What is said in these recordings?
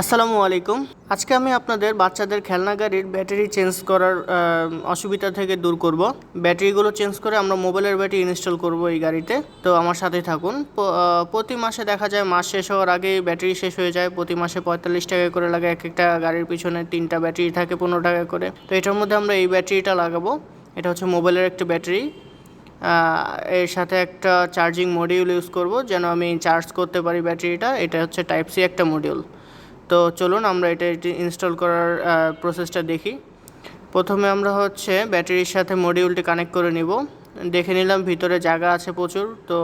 আসসালামু আলাইকুম। আজকে আমি আপনাদের বাচ্চাদের খেলনা গাড়ির ব্যাটারি চেঞ্জ করার অসুবিধা থেকে দূর করব। ব্যাটারিগুলো চেঞ্জ করে আমরা মোবাইলের ব্যাটারি ইনস্টল করব এই গাড়িতে। তো আমার সাথে থাকুন। প্রতি মাসে দেখা যায় মাস শেষ হওয়ার আগেই ব্যাটারি শেষ হয়ে যায়। প্রতি মাসে পঁয়তাল্লিশ টাকা করে লাগে এক একটা গাড়ির পিছনে তিনটা ব্যাটারি থাকে পনেরো টাকা করে। তো এটার মধ্যে আমরা এই ব্যাটারিটা লাগাবো। এটা হচ্ছে মোবাইলের একটা ব্যাটারি। এর সাথে একটা চার্জিং মডিউল ইউজ করব যেন আমি চার্জ করতে পারি ব্যাটারিটা। এটা হচ্ছে টাইপ সি একটা মডিউল। তো চলুন আমরা এটা ইনস্টল করার প্রসেসটা দেখি। প্রথমে আমরা হচ্ছে ব্যাটারির সাথে মডিউলটি কানেক্ট করে নিব। দেখে নিলাম ভিতরে জায়গা আছে প্রচুর, তো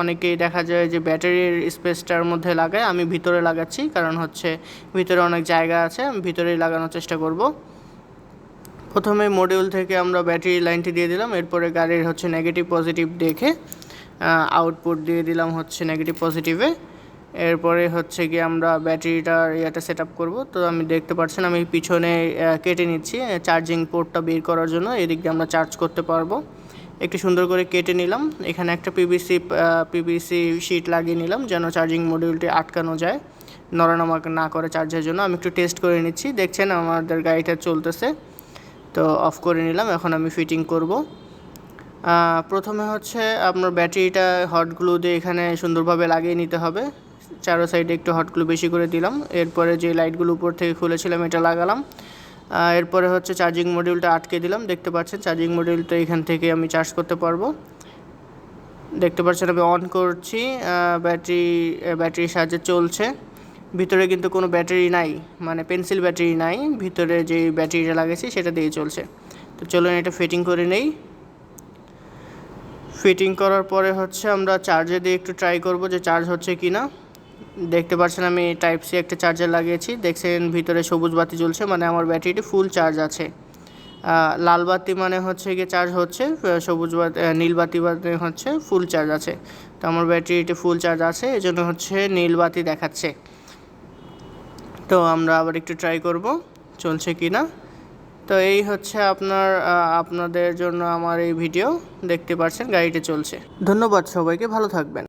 অনেকেই দেখা যায় যে ব্যাটারির স্পেসটার মধ্যে লাগায়, আমি ভিতরে লাগাচ্ছি, কারণ হচ্ছে ভিতরে অনেক জায়গা আছে, আমি ভিতরেই লাগানোর চেষ্টা করব। প্রথমে মডিউল থেকে আমরা ব্যাটারি লাইনটি দিয়ে দিলাম, এরপরে গাড়ির হচ্ছে নেগেটিভ পজিটিভ দেখে আউটপুট দিয়ে দিলাম হচ্ছে নেগেটিভ পজিটিভে এরপরে হচ্ছে গিয়ে আমরা ব্যাটারিটার ইয়েটা সেট আপ করব। তো আমি দেখতে পাচ্ছেন, আমি পিছনে কেটে নিচ্ছি চার্জিং পোর্টটা বের করার জন্য। এদিক দিয়ে আমরা চার্জ করতে পারব। একটু সুন্দর করে কেটে নিলাম। এখানে একটা পিভিসি পিভিসি শিট লাগিয়ে নিলাম, যেন চার্জিং মডিউলটি আটকানো যায় নড়ানামা না করে চার্জের জন্য। আমি একটু টেস্ট করে নিচ্ছি। দেখছেন, আমাদের গাড়িটা চলতেছে। তো অফ করে নিলাম। এখন আমি ফিটিং করব। প্রথমে হচ্ছে আপনার ব্যাটারিটা হট গ্লু দিয়ে এখানে সুন্দরভাবে লাগিয়ে নিতে হবে। চারো সাইডে একটু হট গ্লু বেশি করে দিলাম। এরপরে যে লাইটগুলো উপর থেকে খুলেছিলাম, এটা লাগালাম। এরপরে হচ্ছে চার্জিং মডিউলটা আটকে দিলাম। দেখতে পাচ্ছেন চার্জিং মডিউলটা এখান থেকে আমি চার্জ করতে পারব। দেখতে পাচ্ছেন, আমি অন করছি। ব্যাটারি ব্যাটারির সাহায্যে চলছে। ভিতরে কিন্তু কোনো ব্যাটারি নাই মানে পেন্সিল ব্যাটারি নাই। ভিতরে যে ব্যাটারিটা লাগাইছি, সেটা দিয়ে চলছে। তো চলুন এটা ফিটিং করে নেই। ফিটিং করার পরে হচ্ছে আমরা চার্জে দিয়ে একটু ট্রাই করব যে চার্জ হচ্ছে কি না দেখতে পাচ্ছেন আমি টাইপ সি একটা চার্জার লাগিয়েছি। দেখছেন ভিতরে সবুজ বাতি জ্বলছে মানে আমার ব্যাটারিটি ফুল চার্জ আছে। লাল বাতি মানে হচ্ছে গিয়ে চার্জ হচ্ছে সবুজ বাতি নীল বাতি মানে হচ্ছে ফুল চার্জ আছে। তো আমার ব্যাটারিটি ফুল চার্জ আছে এই জন্য হচ্ছে নীল বাতি দেখাচ্ছে। তো আমরা আবার একটু ট্রাই করব, চলছে কি না? তো এই হচ্ছে আপনার আপনাদের জন্য আমার এই ভিডিও দেখতে পাচ্ছেন গাড়িটি চলছে। ধন্যবাদ সবাইকে, ভালো থাকবেন।